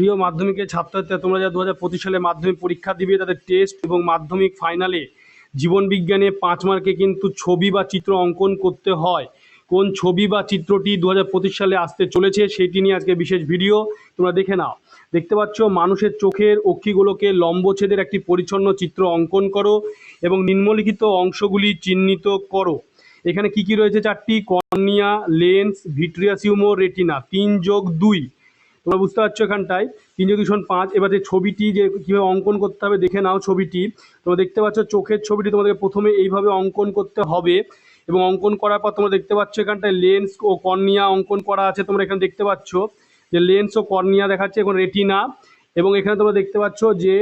প্রিয় মাধ্যমিকের ছাত্রছাত্রীরা, তোমরা যা দু হাজার পঁচিশ সালে মাধ্যমিক পরীক্ষা দিবে, তাদের টেস্ট এবং মাধ্যমিক ফাইনালে জীবন বিজ্ঞানে পাঁচ মার্কে কিন্তু ছবি বা চিত্র অঙ্কন করতে হয়। কোন ছবি বা চিত্রটি দু হাজার পঁচিশ সালে আসতে চলেছে, সেটি নিয়ে আজকে বিশেষ ভিডিও তোমরা দেখে নাও। দেখতে পাচ্ছ, মানুষের চোখের অক্ষিগুলোকে লম্বছেদের একটি পরিচ্ছন্ন চিত্র অঙ্কন করো এবং নিম্নলিখিত অংশগুলি চিহ্নিত করো। এখানে কি কি রয়েছে চারটি? কর্নিয়া, লেন্স, ভিট্রিয়াসিউমো রেটিনা। তিন যোগ দুই। তোমরা বুঝতে পারছ এখানটায়? তিন যোগ দূষণ পাঁচ। এবার যে ছবিটি যে কীভাবে অঙ্কন করতে হবে, দেখে নাও ছবিটি। তোমরা দেখতে পাচ্ছ চোখের ছবিটি তোমাদেরকে প্রথমে এইভাবে অঙ্কন করতে হবে এবং অঙ্কন করার পর তোমরা দেখতে পাচ্ছ এখানটায় লেন্স ও কর্নিয়া অঙ্কন করা আছে। তোমরা এখানে দেখতে পাচ্ছ যে লেন্স ও কর্নিয়া দেখাচ্ছে এখন রেটিনা এবং এখানে তোমরা দেখতে পাচ্ছ যে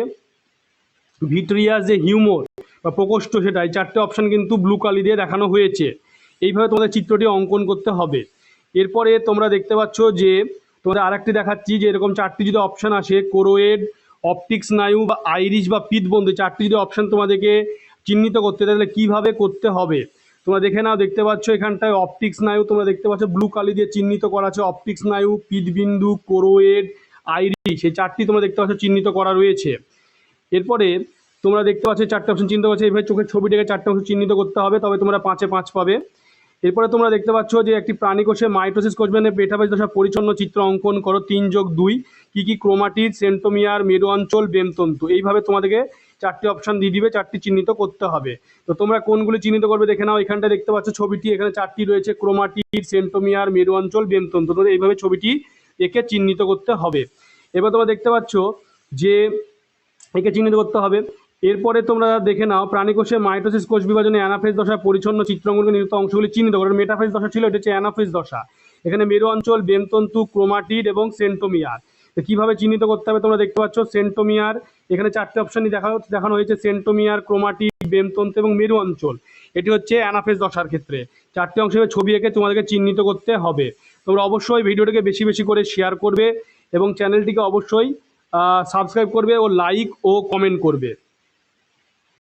ভিট্রিয়াস যে হিউমর বা প্রকোষ্ঠ সেটা, এই চারটে অপশান কিন্তু ব্লু কালি দিয়ে দেখানো হয়েছে। এইভাবে তোমাদের চিত্রটি অঙ্কন করতে হবে। এরপরে তোমরা দেখতে পাচ্ছ যে তোমাদের আরেকটি দেখাচ্ছি যে এরকম চারটি যদি অপশান আসে কোরোয়েড অপটিক স্নায়ু বা আইরিশ বা পিতবন্ধু চারটি যদি অপশান তোমাদেরকে চিহ্নিত করতে তাহলে কীভাবে করতে হবে? তোমরা দেখে নাও, দেখতে পাচ্ছ এখানটায় অপটিক স্নায়ু তোমরা দেখতে পাচ্ছ ব্লু কালি দিয়ে চিহ্নিত করা আছে অপটিক স্নায়ু পিতবিন্দু কোরোয়েড আইরিশ এই চারটি তোমরা দেখতে পাচ্ছ চিহ্নিত করা রয়েছে। এরপরে তোমরা দেখতে পাচ্ছ চারটে অপশন চিহ্নিত করছে এইভাবে চোখের ছবিটাকে চারটে অংশ চিহ্নিত করতে হবে, তবে তোমরা পাঁচে পাঁচ পাবে। এরপরে তোমরা দেখতে পাচ্ছ যে একটি প্রাণী কোষে মাইটোসিস কোষবেনের পেটাবেজ দশা পরিচ্ছন্ন চিত্র অঙ্কন করো, তিন যোগ দুই। কী কী ক্রোমাটিড, সেন্টোমিয়ার মেরু অঞ্চল বেমতন্তু। এইভাবে তোমাদেরকে চারটি অপশন দিয়ে দিবে, চারটি চিহ্নিত করতে হবে। তো তোমরা কোনগুলি চিহ্নিত করবে দেখে নাও। এখানটা দেখতে পাচ্ছ ছবিটি, এখানে চারটি রয়েছে, ক্রোমাটিড, সেন্টোমিয়ার মেরু অঞ্চল বেমতন্তু। তোমাদের এইভাবে ছবিটি একে চিহ্নিত করতে হবে। এবার তোমরা দেখতে পাচ্ছ যে একে চিহ্নিত করতে হবে। এরপরে তোমরা দেখে নাও, প্রাণীকোষে মাইটোসিস কোষ বিভাজনে অ্যানাফেজ দশা পরিচ্ছন্ন চিত্রাঙ্গনকে নির্মিত অংশগুলি চিহ্নিত করে। মেটাফেজ দশা ছিল, এটা হচ্ছে অ্যানাফেজ দশা। এখানে মেরু অঞ্চল, বেমতন্তু, ক্রোমাটিড এবং সেন্টোমিয়ার। তো কীভাবে চিহ্নিত করতে হবে তোমরা দেখতে পাচ্ছ, সেন্টোমিয়ার, এখানে চারটে অপশানই দেখা দেখানো হয়েছে, সেন্টোমিয়ার, ক্রোমাটিড, বেমতন্তু এবং মেরু অঞ্চল। এটি হচ্ছে অ্যানাফেজ দশার ক্ষেত্রে। চারটি অংশে ছবি এঁকে তোমাদেরকে চিহ্নিত করতে হবে। তোমরা অবশ্যই ভিডিওটাকে বেশি বেশি করে শেয়ার করবে এবং চ্যানেলটিকে অবশ্যই সাবস্ক্রাইব করবে ও লাইক ও কমেন্ট করবে।